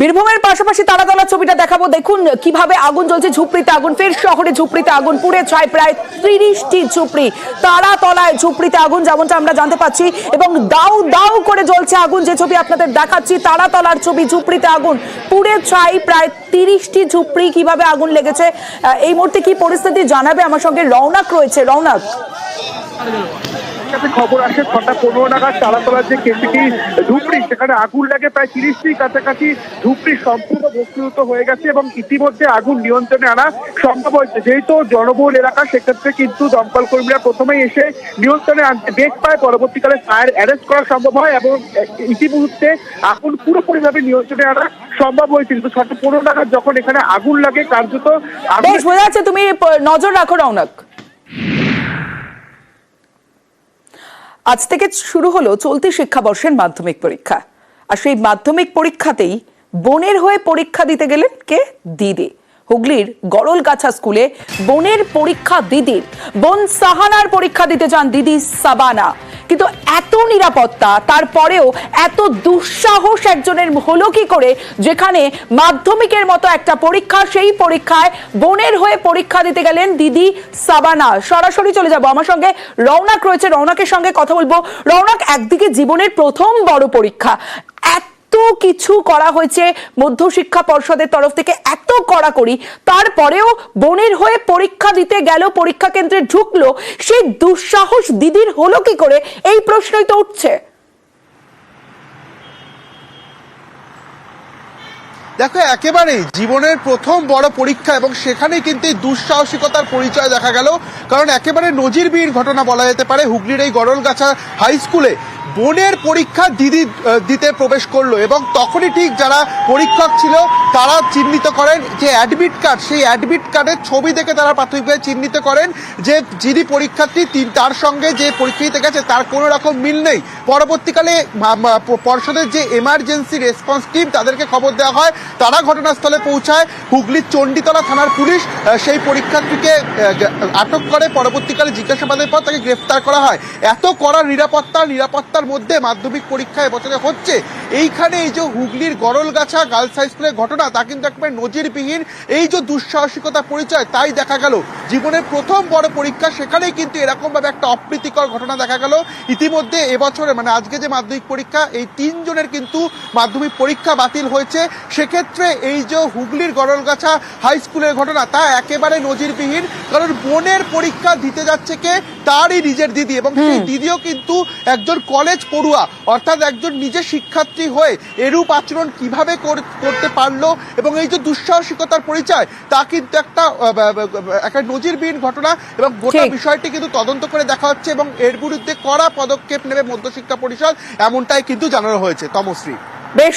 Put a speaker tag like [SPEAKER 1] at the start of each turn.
[SPEAKER 1] বীরভূমের পাশাপাশি তারাতলা ছবিটা দেখাবো। দেখুন কীভাবে আগুন জ্বলছে ঝুপড়িতে আগুন, ফের শহরে ঝুপড়িতে আগুন, পুড়ে ছাই প্রায় তিরিশটি ঝুপড়ি। তারাতলায় ঝুপড়িতে আগুন, যেমনটা আমরা জানতে পাচ্ছি, এবং দাউ দাউ করে জ্বলছে আগুন, যে ছবি আপনাদের দেখাচ্ছি তারাতলার ছবি, ঝুপড়িতে আগুন, পুড়ে ছাই প্রায় তিরিশটি ঝুপড়ি কীভাবে আগুন লেগেছে এই মুহূর্তে কি পরিস্থিতি জানাবে? আমার সঙ্গে রৌনক রয়েছে। রৌনক
[SPEAKER 2] কাছে খবর আসে, ছটা পনেরো নাগাদ তালাতলার যে কেন্দ্রটি ঝুপড়ি সেখানে আগুন লাগে প্রায় তিরিশটির কাছাকাছি ঝুপড়ি সম্পূর্ণ ভস্মীভূত হয়ে গেছে এবং ইতিমধ্যে আগুন নিয়ন্ত্রণে আনা সম্ভব হয়েছে। যেহেতু জনবহুল এলাকা, সেক্ষেত্রে কিন্তু দমকল কর্মীরা প্রথমেই এসে নিয়ন্ত্রণে আনতে বেগ পায়। পরবর্তীকালে ফায়ার অ্যারেস্ট করা সম্ভব হয় এবং ইতিমুহূর্তে আগুন পুরোপুরিভাবে নিয়ন্ত্রণে আনা সম্ভব হয়েছিল কিন্তু ছটা পনেরো নাগাদ যখন এখানে আগুন লাগে, কার্যত আগুন
[SPEAKER 1] বোঝা যাচ্ছে তুমি নজর রাখো রৌনক আজ থেকে শুরু হলো চলতি শিক্ষাবর্ষের মাধ্যমিক পরীক্ষা। আর সেই মাধ্যমিক পরীক্ষাতেই বোনের হয়ে পরীক্ষা দিতে গেলেন কে? দিদি। হুগলির গড়লগাছা স্কুলে বোনের পরীক্ষা দিদির। বোন সাহানার পরীক্ষা দিতে যান দিদি সাবানা। কিন্তু এত নিরাপত্তা, তারপরেও এত দুঃসাহস একজনের হলো কি করে, যেখানে মাধ্যমিকের মতো একটা পরীক্ষা, সেই পরীক্ষায় বোনের হয়ে পরীক্ষা দিতে গেলেন দিদি সাবানা। সরাসরি চলে যাব আমার সঙ্গে। রৌনক রয়েছে রৌনকের সঙ্গে কথা বলব। রৌনক একদিকে জীবনের প্রথম বড় পরীক্ষা এত কিছু করা হয়েছে মধ্যশিক্ষা পর্ষদের তরফ থেকে, এত কড়াকড়ি। তারপরেও বোনের হয়ে পরীক্ষা দিতে গেল, পরীক্ষা কেন্দ্রে ঢুকলো সেই দুঃসাহস দিদির হলো কি করে? এই প্রশ্নই তো উঠছে।
[SPEAKER 3] দেখো একেবারে জীবনের প্রথম বড় পরীক্ষা এবং সেখানে কিন্তু দুঃসাহসিকতার পরিচয় দেখা গেল। কারণ একেবারে নজিরবিহীন ঘটনা বলা যেতে পারে, হুগলির এই গড়লগাছা হাই স্কুলে বোনের পরীক্ষা দিদি দিতে প্রবেশ করল এবং তখনই ঠিক যারা পরীক্ষক ছিল, তারা চিহ্নিত করেন যে অ্যাডমিট কার্ড সেই অ্যাডমিট কার্ডের ছবি দেখে তারা প্রাথমিকভাবে চিহ্নিত করেন যে যিনি পরীক্ষার্থী, তিন- তার সঙ্গে যে পরীক্ষা দিতে গেছে, তার কোনো রকম মিল নেই। পরবর্তীকালে পর্ষদের যে এমার্জেন্সি রেসপন্স টিম তাদেরকে খবর দেওয়া হয়, তারা ঘটনাস্থলে পৌঁছায়। হুগলির চণ্ডীতলা থানার পুলিশ সেই পরীক্ষার্থীকে আটক করে। পরবর্তীকালে জিজ্ঞাসাবাদের পর তাকে গ্রেফতার করা হয়। এত কড়া নিরাপত্তা নিরাপত্তার মধ্যে মাধ্যমিক পরীক্ষা এবছরে হচ্ছে। এইখানে এই যে হুগলির গরলগাছা গার্লস হাই স্কুলের ঘটনা তা কিন্তু একেবারে নজিরবিহীন। এই যে দুঃসাহসিকতা পরিচয় তাই দেখা গেল। জীবনের প্রথম বড় পরীক্ষা সেখানেই কিন্তু এরকমভাবে একটা অপ্রীতিকর ঘটনা দেখা গেল। ইতিমধ্যে এবছরে মানে আজকে যে মাধ্যমিক পরীক্ষা এই তিনজনের কিন্তু মাধ্যমিক পরীক্ষা বাতিল হয়েছে। সেক্ষেত্রে এই যে হুগলির গরলগাছা হাই স্কুলের ঘটনা তা একেবারে নজিরবিহীন। কারণ বোনের পরীক্ষা দিতে যাচ্ছে কে? তারই নিজের দিদি। এবং সেই দিদিও কিন্তু একজন কলেজ পড়ুয়া অর্থাৎ একজন নিজে শিক্ষার্থী হয়ে এরূপ আচরণ কীভাবে করতে পারল এবং এই যে দুঃসাহসিকতার পরিচয় তা কিন্তু একটা একটা নজিরবিহীন ঘটনা এবং গোটা বিষয়টি কিন্তু তদন্ত করে দেখা হচ্ছে এবং এর বিরুদ্ধে কড়া পদক্ষেপ নেবে মধ্যশিক্ষা পরিষদ এমনটাই কিন্তু জানানো হয়েছে। তমশ্রী।
[SPEAKER 1] বেশ